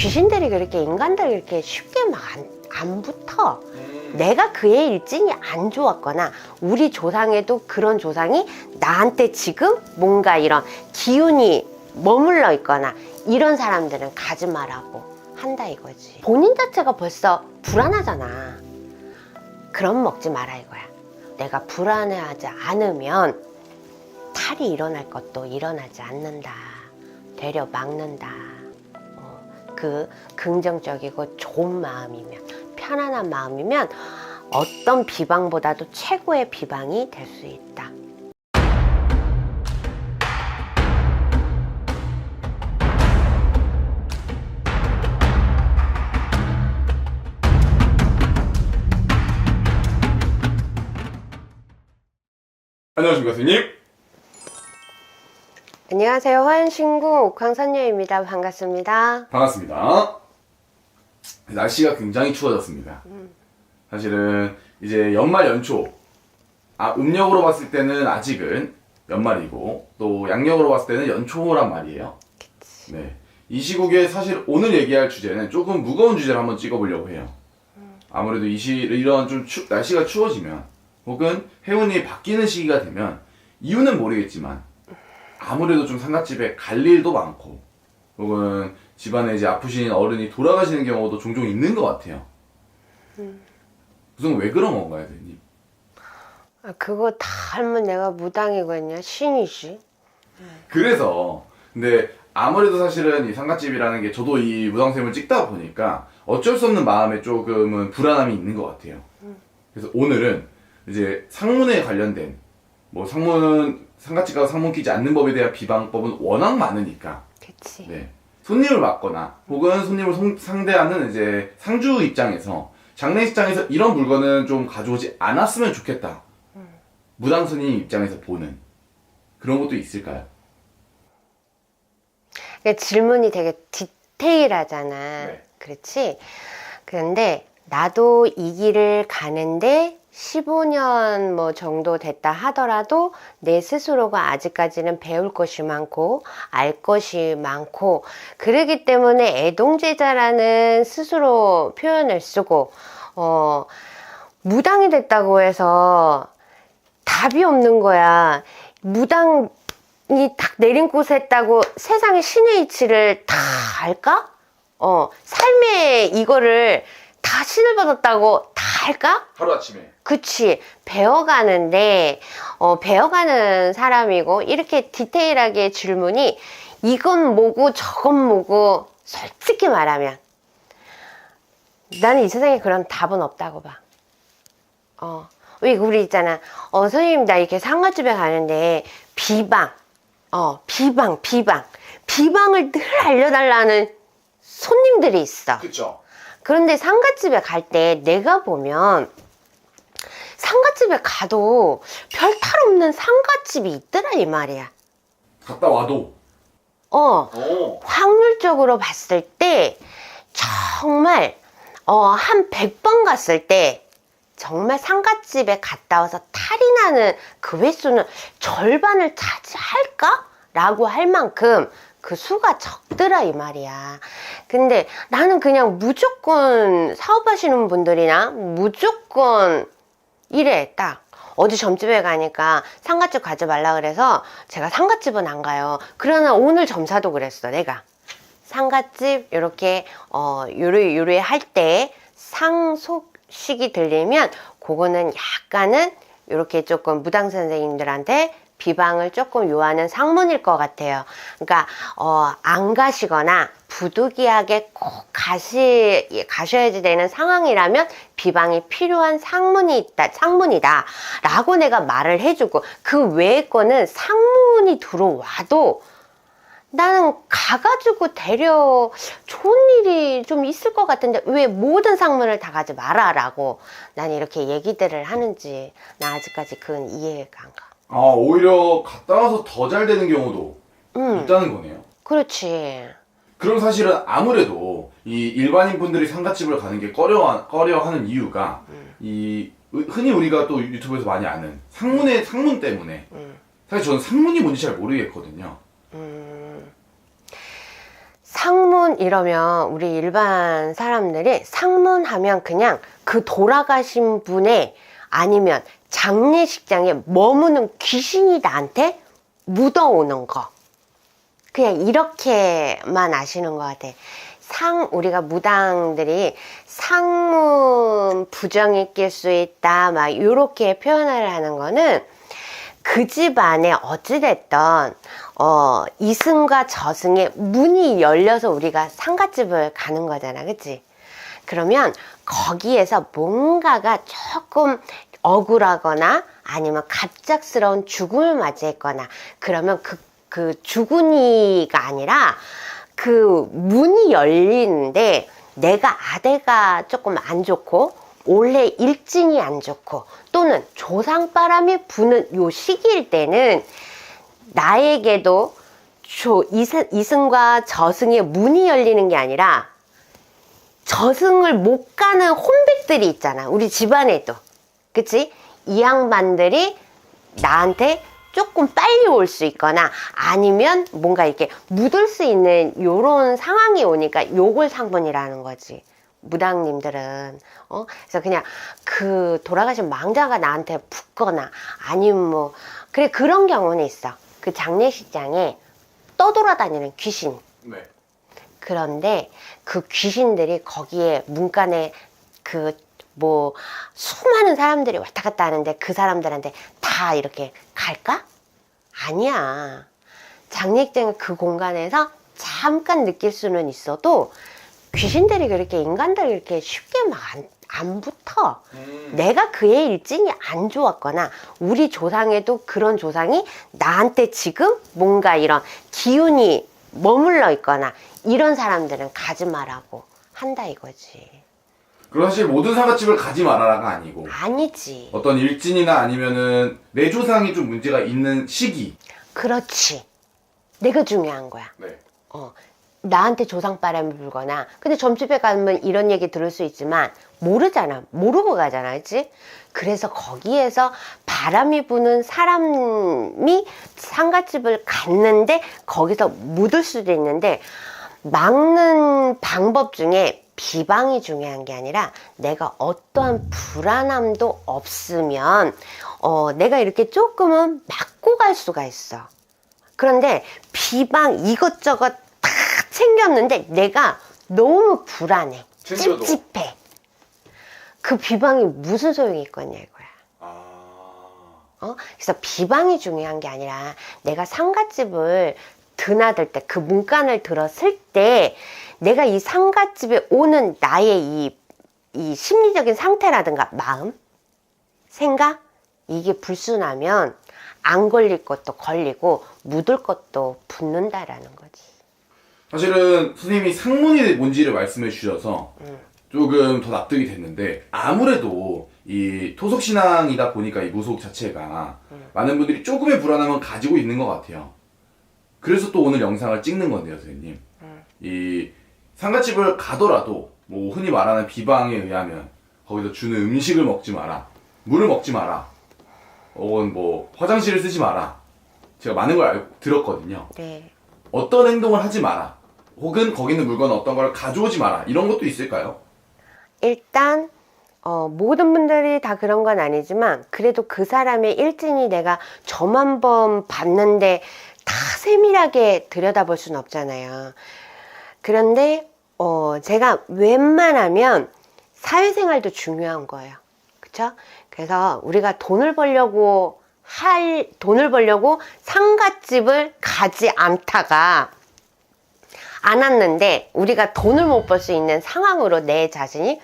귀신들이 그렇게 인간들 이렇게 쉽게 막안 붙어. 음. 내가 그의 일진이 안 좋았거나 우리 조상에도 그런 조상이 나한테 지금 뭔가 이런 기운이 머물러 있거나 이런 사람들은 가지 말라고 한다 이거지. 본인 자체가 벌써 불안하잖아. 그럼 먹지 마라 이거야. 내가 불안해하지 않으면 탈이 일어날 것도 일어나지 않는다. 되려 막는다. 어, 그 긍정적이고 좋은 마음이면 편안한 마음이면 어떤 비방보다도 최고의 비방이 될 수 있다. 안녕하십니까 교수님. 안녕하세요. 화연신구 옥황선녀입니다. 반갑습니다. 반갑습니다. 날씨가 굉장히 추워졌습니다. 사실은 이제 연말 연초, 아, 음력으로 봤을 때는 아직은 연말이고 또 양력으로 봤을 때는 연초란 말이에요. 네. 이 시국에 사실 오늘 얘기할 주제는 조금 무거운 주제를 한번 찍어보려고 해요. 아무래도 이 시, 이런 좀 추, 날씨가 추워지면 혹은 해운이 바뀌는 시기가 되면 이유는 모르겠지만 아무래도 좀 상갓집에 갈 일도 많고 혹은 집안에 이제 아프신 어른이 돌아가시는 경우도 종종 있는 것 같아요. 우선 왜 그런 건가요, 대님? 아, 그거 다 하면 내가 무당이거든요. 신이지. 그래서 근데 아무래도 사실은 이 상갓집이라는 게 저도 이 무당샘을 찍다 보니까 어쩔 수 없는 마음에 조금은 불안함이 있는 것 같아요. 그래서 오늘은 이제 상문에 관련된 뭐 상문 가서 상문 끼지 않는 법에 대한 비방법은 워낙 많으니까 그치. 네. 손님을 맡거나 혹은 손님을 송- 상대하는 이제 상주 입장에서 장례식장에서 이런 물건은 좀 가져오지 않았으면 좋겠다. 무당 손님 입장에서 보는 그런 것도 있을까요? 그러니까 질문이 되게 디테일하잖아. 네. 그렇지? 그런데 나도 이 길을 가는데 15년 뭐 정도 됐다 하더라도 내 스스로가 아직까지는 배울 것이 많고 알 것이 많고 그러기 때문에 애동제자라는 스스로 표현을 쓰고 어 무당이 됐다고 해서 답이 없는 거야. 무당이 딱 내린 곳에 했다고 세상의 신의 이치를 다 알까? 어, 삶에 이거를 다 신을 받았다고 다 알까? 하루아침에 그치. 배워가는데, 어, 배워가는 사람이고, 이렇게 디테일하게 질문이, 이건 뭐고, 저건 뭐고, 솔직히 말하면, 나는 이 세상에 그런 답은 없다고 봐. 어, 왜 우리 있잖아. 어, 선생님, 나 이렇게 상가집에 가는데, 비방, 어, 비방, 비방. 비방을 늘 알려달라는 손님들이 있어. 그쵸 그런데 상가집에 갈 때 내가 보면 상가집에 가도 별 탈 없는 상가집이 있더라 이 말이야. 갔다 와도 어, 오. 확률적으로 봤을 때 정말 어, 한 100번 갔을 때 정말 상가집에 갔다 와서 탈이 나는 그 횟수는 절반을 차지할까? 라고 할 만큼 그 수가 적더라 이 말이야. 근데 나는 그냥 무조건 사업하시는 분들이나 무조건 이래 딱 어디 점집에 가니까 상가집 가지 말라 그래서 제가 상가집은 안 가요. 그러나 오늘 점사도 그랬어 내가 상가집 이렇게 어 요리 요리 할 때 상속식이 들리면 그거는 약간은 이렇게 조금 무당 선생님들한테 비방을 조금 요하는 상문일 것 같아요. 그러니까 어, 안 가시거나 부득이하게 꼭 가시 가셔야지 되는 상황이라면 비방이 필요한 상문이 있다 상문이다라고 내가 말을 해주고 그 외의 거는 상문이 들어와도 나는 가가지고 데려 좋은 일이 좀 있을 것 같은데 왜 모든 상문을 다 가지 마라라고 난 이렇게 얘기들을 하는지 나 아직까지 그건 이해가 안 가. 아 오히려 갔다 와서 더 잘 되는 경우도 음, 있다는 거네요. 그렇지. 그럼 사실은 아무래도 이 일반인 분들이 상가집을 가는 게 꺼려 꺼려하는 이유가 이 흔히 우리가 또 유튜브에서 많이 아는 상문의 상문 때문에 음. 사실 저는 상문이 뭔지 잘 모르겠거든요. 음, 상문 이러면 우리 일반 사람들이 상문 하면 그냥 그 돌아가신 분의 아니면 장례식장에 머무는 귀신이 나한테 묻어오는 거. 그냥 이렇게만 아시는 것 같아. 상, 우리가 무당들이 상문 부정이 낄 수 있다, 막, 요렇게 표현을 하는 거는 그 집안에 어찌됐던, 어, 이승과 저승의 문이 열려서 우리가 상갓집을 가는 거잖아. 그치? 그러면 거기에서 뭔가가 조금 억울하거나 아니면 갑작스러운 죽음을 맞이했거나 그러면 그, 그 죽은이가 아니라 그 문이 열리는데 내가 아대가 조금 안 좋고 올해 일진이 안 좋고 또는 조상바람이 부는 요 시기일 때는 나에게도 조, 이승, 이승과 저승의 문이 열리는 게 아니라 저승을 못 가는 혼백들이 있잖아. 우리 집안에도. 그치? 이 양반들이 나한테 조금 빨리 올 수 있거나 아니면 뭔가 이렇게 묻을 수 있는 요런 상황이 오니까 요걸 상분이라는 거지. 무당님들은 어 그래서 그냥 그 돌아가신 망자가 나한테 붙거나 아니면 뭐 그래 그런 경우는 있어 그 장례식장에 떠돌아다니는 귀신 네. 그런데 그 귀신들이 거기에 문간에 그 뭐 수많은 사람들이 왔다 갔다 하는데 그 사람들한테 다 이렇게 갈까? 아니야. 장례식장 그 공간에서 잠깐 느낄 수는 있어도 귀신들이 그렇게 인간들 이렇게 쉽게 막안 안 붙어. 음. 내가 그의 일진이 안 좋았거나 우리 조상에도 그런 조상이 나한테 지금 뭔가 이런 기운이 머물러 있거나 이런 사람들은 가지 말라고 한다 이거지. 그럼 사실 모든 상가집을 가지 말아라가 아니고 아니지. 어떤 일진이나 아니면은 내 조상이 좀 문제가 있는 시기. 그렇지. 내가 중요한 거야. 네. 어, 나한테 조상바람이 불거나 근데 점집에 가면 이런 얘기 들을 수 있지만 모르잖아 모르고 가잖아 그치? 그래서 거기에서 바람이 부는 사람이 상가집을 갔는데 거기서 묻을 수도 있는데 막는 방법 중에 비방이 중요한 게 아니라 내가 어떠한 불안함도 없으면 어, 내가 이렇게 조금은 막고 갈 수가 있어 그런데 비방 이것저것 다 챙겼는데 내가 너무 불안해. 챙겨도. 찝찝해. 그 비방이 무슨 소용이 있겠냐 이거야. 아. 어? 그래서 비방이 중요한 게 아니라 내가 상갓집을 드나들 때 그 문간을 들었을 때 내가 이 상갓집에 오는 나의 이, 이 심리적인 상태라든가 마음, 생각 이게 불순하면 안 걸릴 것도 걸리고 묻을 것도 붙는다라는 거지. 사실은 선생님이 상문이 뭔지를 말씀해 주셔서 조금 더 납득이 됐는데 아무래도 이 토속 신앙이다 보니까 이 무속 자체가 많은 분들이 조금의 불안함은 가지고 있는 것 같아요. 그래서 또 오늘 영상을 찍는 건데요, 선생님. 이 상가집을 가더라도 뭐 흔히 말하는 비방에 의하면 거기서 주는 음식을 먹지 마라, 물을 먹지 마라, 혹은 뭐 화장실을 쓰지 마라. 제가 많은 걸 알, 들었거든요. 네. 어떤 행동을 하지 마라. 혹은 거기 있는 물건 어떤 걸 가져오지 마라. 이런 것도 있을까요? 일단 어, 모든 분들이 다 그런 건 아니지만 그래도 그 사람의 일진이 내가 저만 번 봤는데 다 세밀하게 들여다볼 수는 없잖아요. 그런데 어, 제가 웬만하면 사회생활도 중요한 거예요. 그쵸? 그래서 우리가 돈을 벌려고 할 돈을 벌려고 상갓집을 가지 않다가 안 왔는데 우리가 돈을 못 벌 수 있는 상황으로 내 자신이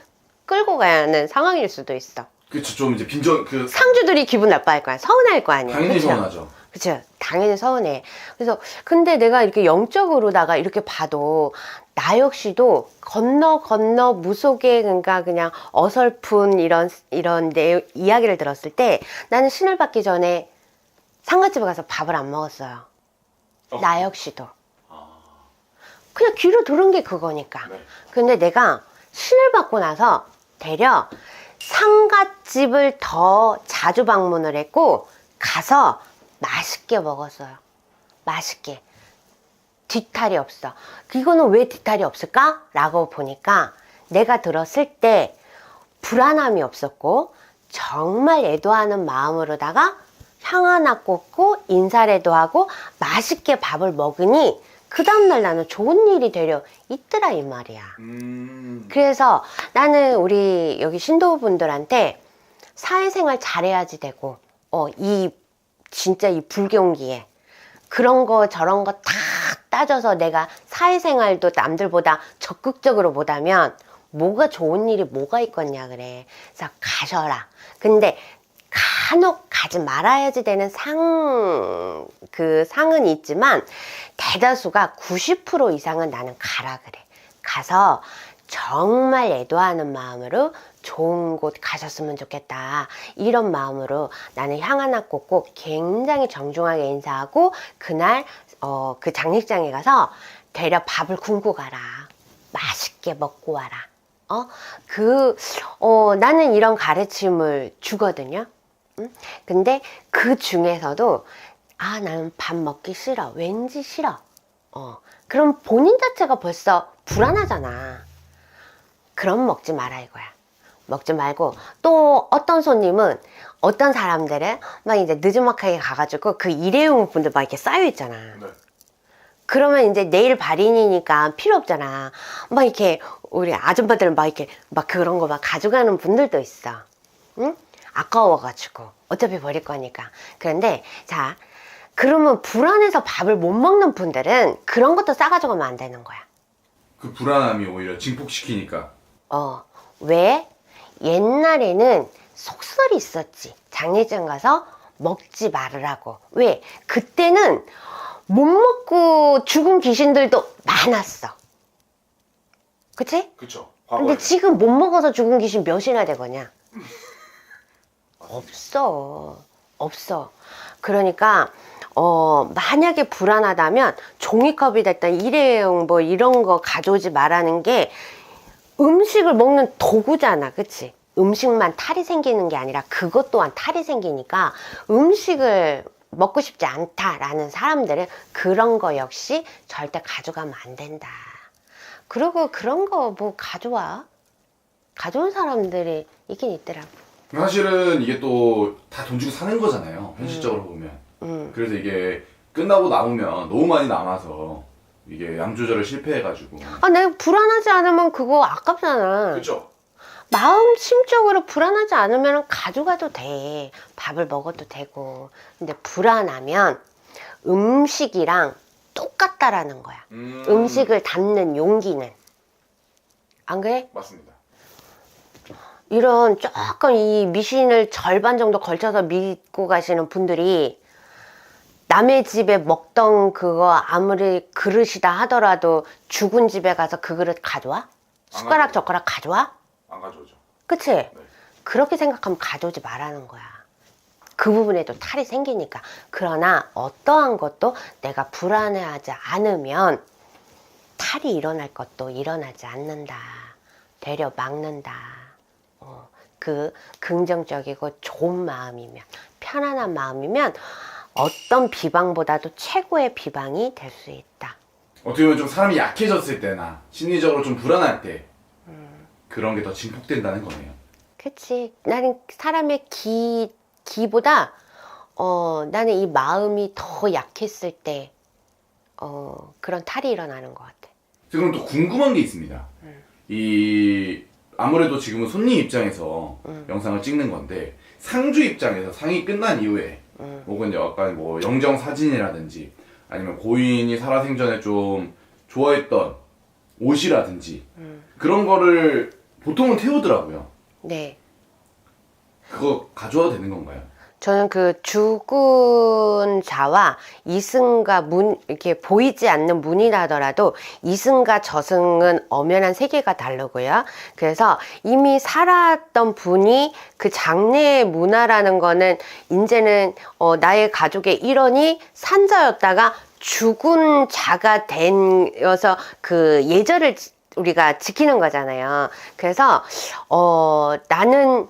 끌고 가는 상황일 수도 있어. 그쵸, 좀 이제 빈정, 그, 상주들이 기분 나빠할 거야. 서운할 거 아니야. 당연히 그쵸? 서운하죠. 그쵸. 당연히 서운해. 그래서, 근데 내가 이렇게 영적으로다가 이렇게 봐도, 나 역시도 건너 건너 무속의 그러니까 그냥 어설픈 이런, 이런 내 이야기를 들었을 때 나는 신을 받기 전에 상가집에 가서 밥을 안 먹었어요. 어. 나 역시도. 그냥 귀로 들은 게 그거니까. 네. 근데 내가 신을 받고 나서 되려 상갓집을 더 자주 방문을 했고 가서 맛있게 먹었어요. 맛있게. 뒤탈이 없어. 이거는 왜 뒤탈이 없을까? 라고 보니까 내가 들었을 때 불안함이 없었고 정말 애도하는 마음으로다가 향 하나 꽂고 인사라도 하고 맛있게 밥을 먹으니 그 다음날 나는 좋은 일이 되려 있더라 이 말이야. 음. 그래서 나는 우리 여기 신도분들한테 사회생활 잘해야지 되고, 어, 이, 진짜 이 불경기에 그런 거 저런 거 다 따져서 내가 사회생활도 남들보다 적극적으로 못하면 뭐가 좋은 일이 뭐가 있겠냐 그래. 그래서 가셔라. 근데 간혹 가지 말아야지 되는 상, 그 상은 있지만 대다수가 90% 이상은 나는 가라 그래. 가서 정말 애도하는 마음으로 좋은 곳 가셨으면 좋겠다. 이런 마음으로 나는 향 하나 꽂고 굉장히 정중하게 인사하고 그날 어, 그 장례식장에 가서 되려 밥을 굶고 가라. 맛있게 먹고 와라. 어? 그, 어, 나는 이런 가르침을 주거든요. 응? 근데 그 중에서도 아, 나는 밥 먹기 싫어. 왠지 싫어. 어. 그럼 본인 자체가 벌써 불안하잖아. 그럼 먹지 마라 이거야. 먹지 말고 또 어떤 손님은 어떤 사람들은 막 이제 늦은막하게 가가지고 그 일회용 분들 막 이렇게 쌓여 있잖아. 네. 그러면 이제 내일 발인이니까 필요 없잖아. 막 이렇게 우리 아줌마들은 막 이렇게 막 그런 거 막 가져가는 분들도 있어. 응? 아까워가지고 어차피 버릴 거니까. 그런데 자 그러면 불안해서 밥을 못 먹는 분들은 그런 것도 싸가지고 가면 안 되는 거야. 그 불안함이 오히려 증폭시키니까. 어, 왜? 옛날에는 속설이 있었지. 장례장 가서 먹지 말으라고. 왜? 그때는 못 먹고 죽은 귀신들도 많았어. 그치? 그쵸. 근데 지금 못 먹어서 죽은 귀신 몇이나 되거냐? 없어. 없어. 그러니까, 어, 만약에 불안하다면 종이컵이 됐던 일회용 뭐 이런 거 가져오지 말라는 게 음식을 먹는 도구잖아. 그치? 음식만 탈이 생기는 게 아니라 그것 또한 탈이 생기니까 음식을 먹고 싶지 않다라는 사람들은 그런 거 역시 절대 가져가면 안 된다. 그리고 그런 거 뭐 가져와. 가져온 사람들이 있긴 있더라고. 사실은 이게 또 다 돈 주고 사는 거잖아요. 현실적으로 보면. 음. 그래서 이게 끝나고 남으면 너무 많이 남아서 이게 양 조절을 실패해가지고. 아, 내가 불안하지 않으면 그거 아깝잖아. 그쵸? 마음 심적으로 불안하지 않으면 가져가도 돼. 밥을 먹어도 되고. 근데 불안하면 음식이랑 똑같다라는 거야. 음, 음식을 담는 용기는. 안 그래? 맞습니다. 이런 조금 이 미신을 절반 정도 걸쳐서 믿고 가시는 분들이 남의 집에 먹던 그거 아무리 그릇이다 하더라도 죽은 집에 가서 그 그릇 가져와? 숟가락 가져오죠. 젓가락 가져와? 안 가져오죠. 그치? 그렇게 생각하면 가져오지 말라는 거야. 그 부분에도 탈이 생기니까. 그러나 어떠한 것도 내가 불안해하지 않으면 탈이 일어날 것도 일어나지 않는다. 되려 막는다. 어, 그 긍정적이고 좋은 마음이면, 편안한 마음이면 어떤 비방보다도 최고의 비방이 될 수 있다. 어떻게 보면 좀 사람이 약해졌을 때나 심리적으로 좀 불안할 때 그런 게 더 증폭된다는 거네요. 그치. 나는 사람의 기, 기보다, 어, 나는 이 마음이 더 약했을 때, 어, 그런 탈이 일어나는 것 같아. 그럼 또 궁금한 게 있습니다. 이 아무래도 지금은 손님 입장에서 영상을 찍는 건데 상주 입장에서 상이 끝난 이후에 혹은 약간 뭐 영정 사진이라든지 아니면 고인이 살아생전에 좀 좋아했던 옷이라든지 그런 거를 보통은 태우더라고요. 네. 그거 가져와도 되는 건가요? 저는 그 죽은 자와 이승과 문, 이렇게 보이지 않는 문이라더라도 이승과 저승은 엄연한 세계가 다르고요. 그래서 이미 살았던 분이 그 장례의 문화라는 거는 이제는 어, 나의 가족의 일원이 산자였다가 죽은 자가 된여서 그 예절을 지- 우리가 지키는 거잖아요. 그래서 어, 나는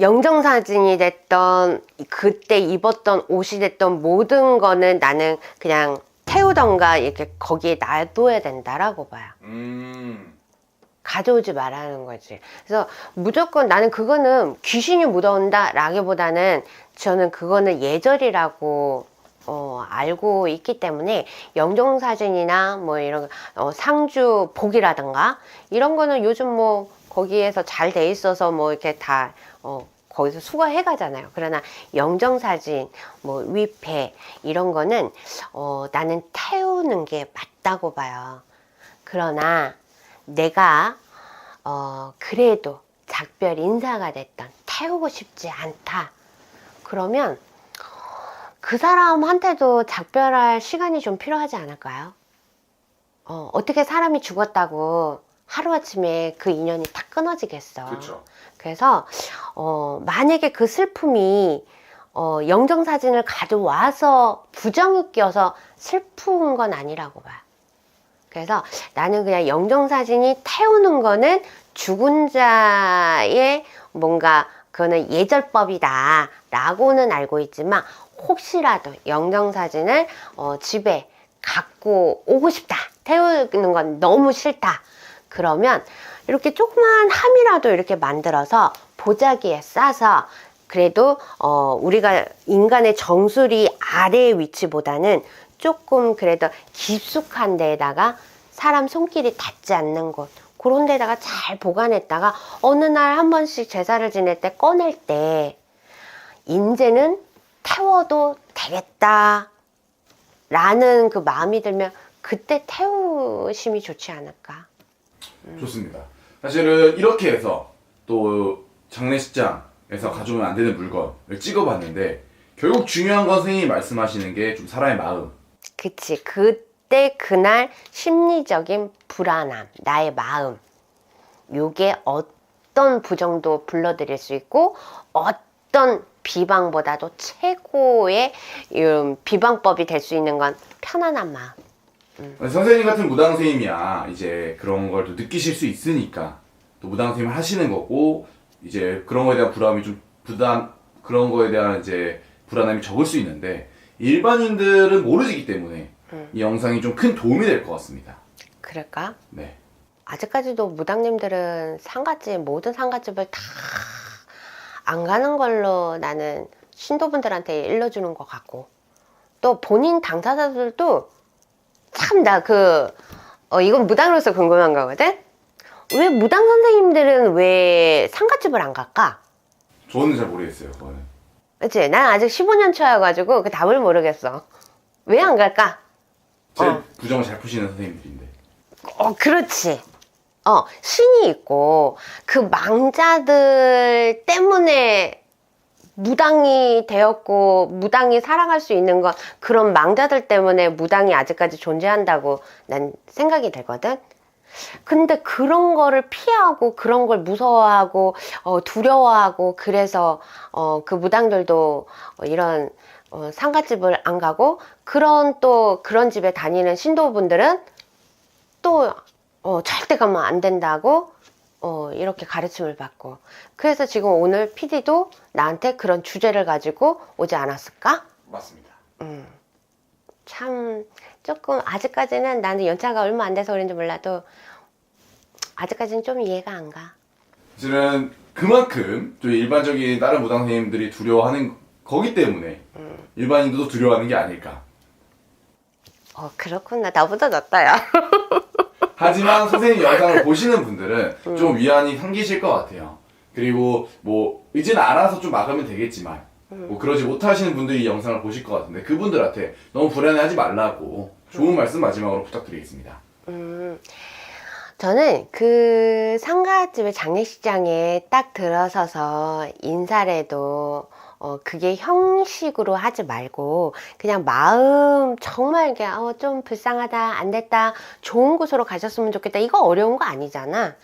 영정사진이 됐던 그때 입었던 옷이 됐던 모든 거는 나는 그냥 태우던가 이렇게 거기에 놔둬야 된다라고 봐요. 음. 가져오지 말라는 거지. 그래서 무조건 나는 그거는 귀신이 묻어온다 라기보다는 저는 그거는 예절이라고 어, 알고 있기 때문에 영정사진이나 뭐 이런 어, 상주 복이라든가 이런 거는 요즘 뭐 거기에서 잘 돼 있어서 뭐 이렇게 다 어, 거기서 수거해 가잖아요. 그러나 영정사진, 뭐 위패 이런 거는 어, 나는 태우는 게 맞다고 봐요. 그러나 내가 어, 그래도 작별 인사가 됐던 태우고 싶지 않다. 그러면 그 사람한테도 작별할 시간이 좀 필요하지 않을까요? 어, 어떻게 사람이 죽었다고 하루아침에 그 인연이 다 끊어지겠어. 그렇죠. 그래서 어, 만약에 그 슬픔이 어, 영정 사진을 가져와서 부정이 껴서 슬픈 건 아니라고 봐요. 그래서 나는 그냥 영정 사진이 태우는 거는 죽은 자의 뭔가 그거는 예절법이다 라고는 알고 있지만 혹시라도 영정 사진을 어, 집에 갖고 오고 싶다 태우는 건 너무 싫다 그러면 이렇게 조그만 함이라도 이렇게 만들어서 보자기에 싸서 그래도 어, 우리가 인간의 정수리 아래의 위치보다는 조금 그래도 깊숙한 데에다가 사람 손길이 닿지 않는 곳 그런 데다가 잘 보관했다가 어느 날 한 번씩 제사를 지낼 때 꺼낼 때 인제는 태워도 되겠다 라는 그 마음이 들면 그때 태우심이 좋지 않을까 좋습니다. 사실은 이렇게 해서 또 장례식장에서 가져오면 안 되는 물건을 찍어봤는데 결국 중요한 건 선생님이 말씀하시는 게 좀 사람의 마음. 그치. 그때 그날 심리적인 불안함, 나의 마음. 요게 어떤 부정도 불러들일 수 있고, 어떤 비방보다도 최고의 음, 비방법이 될 수 있는 건 편안한 마음. 선생님 같은 무당 선생님이야 이제 그런 걸 또 느끼실 수 있으니까 또 무당 선생님을 하시는 거고 이제 그런 거에 대한 불안함이 좀 부담 그런 거에 대한 이제 불안함이 적을 수 있는데 일반인들은 모르시기 때문에 이 영상이 좀 큰 도움이 될 것 같습니다. 그럴까? 네. 아직까지도 무당님들은 상갓집, 모든 상갓집을 다 안 가는 걸로 나는 신도분들한테 일러주는 것 같고, 또 본인 당사자들도 참 나 그, 어, 이건 무당으로서 궁금한 거거든? 왜 무당 선생님들은 왜 상갓집을 안 갈까? 저는 잘 모르겠어요. 그거는. 그치? 난 아직 15년 차여가지고 그 답을 모르겠어. 왜 안 갈까? 제일 어. 부정을 잘 푸시는 선생님들인데. 어, 그렇지. 어, 신이 있고, 그 망자들 때문에 무당이 되었고, 무당이 살아갈 수 있는 건 그런 망자들 때문에 무당이 아직까지 존재한다고 난 생각이 되거든? 근데 그런 거를 피하고, 그런 걸 무서워하고, 어, 두려워하고, 그래서, 어, 그 무당들도 어, 이런, 어, 상가집을 안 가고, 그런 또, 그런 집에 다니는 신도분들은 또 어, 절대 가면 안 된다고 어, 이렇게 가르침을 받고 그래서 지금 오늘 PD도 나한테 그런 주제를 가지고 오지 않았을까? 맞습니다. 참 조금 아직까지는 나는 연차가 얼마 안 돼서 그런지 몰라도 아직까지는 좀 이해가 안 가. 사실은 그만큼 또 일반적인 다른 무당 선생님들이 두려워하는 거기 때문에 일반인들도 두려워하는 게 아닐까. 어 그렇구나 나보다 낫다 야. 하지만 선생님 영상을 보시는 분들은 좀 위안이 생기실 것 같아요. 그리고 뭐 이제는 알아서 좀 막으면 되겠지만 뭐 그러지 못하시는 분들이 이 영상을 보실 것 같은데 그분들한테 너무 불안해하지 말라고 좋은 말씀 마지막으로 부탁드리겠습니다. 저는 그 상가집의 장례식장에 딱 들어서서 인사를 해도 어, 그게 형식으로 하지 말고 그냥 마음 정말 이게 어, 좀 불쌍하다 안 됐다 좋은 곳으로 가셨으면 좋겠다 이거 어려운 거 아니잖아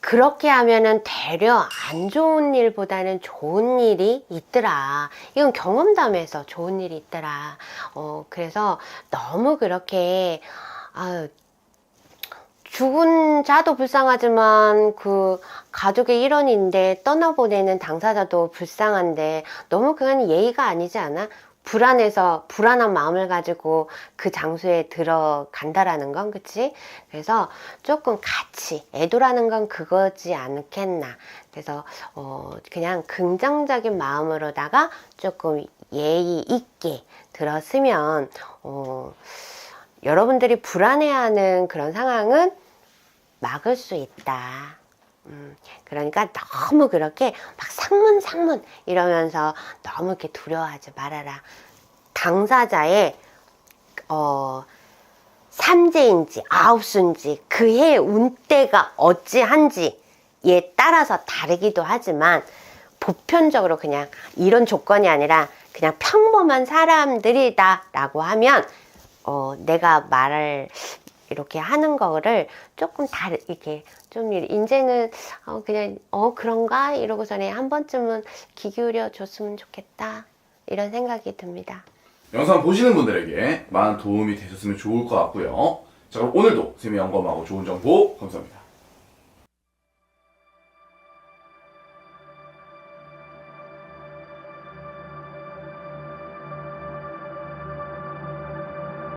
그렇게 하면은 되려 안 좋은 일보다는 좋은 일이 있더라. 이건 경험담에서 좋은 일이 있더라. 어, 그래서 너무 그렇게, 아유, 죽은 자도 불쌍하지만 그 가족의 일원인데 떠나보내는 당사자도 불쌍한데 너무 그건 예의가 아니지 않아? 불안해서 불안한 마음을 가지고 그 장소에 들어간다라는 건 그치? 그래서 조금 같이 애도라는 건 그거지 않겠나. 그래서 어 그냥 긍정적인 마음으로다가 조금 예의 있게 들었으면 어 여러분들이 불안해하는 그런 상황은 막을 수 있다. 음, 그러니까 너무 그렇게 막 상문 상문 이러면서 너무 이렇게 두려워하지 말아라. 당사자의 어 삼재인지 아홉수인지 그해 운때가 어찌한지에 따라서 다르기도 하지만 보편적으로 그냥 이런 조건이 아니라 그냥 평범한 사람들이다라고 하면 어 내가 말을 이렇게 하는 거를 조금 다르 이렇게 좀 이- 이제는 어 그냥 어 그런가 이러고서는 한 번쯤은 귀 기울여 줬으면 좋겠다 이런 생각이 듭니다. 영상 보시는 분들에게 많은 도움이 되셨으면 좋을 것 같고요. 자 그럼 오늘도 쌤이 연검하고 좋은 정보 감사합니다.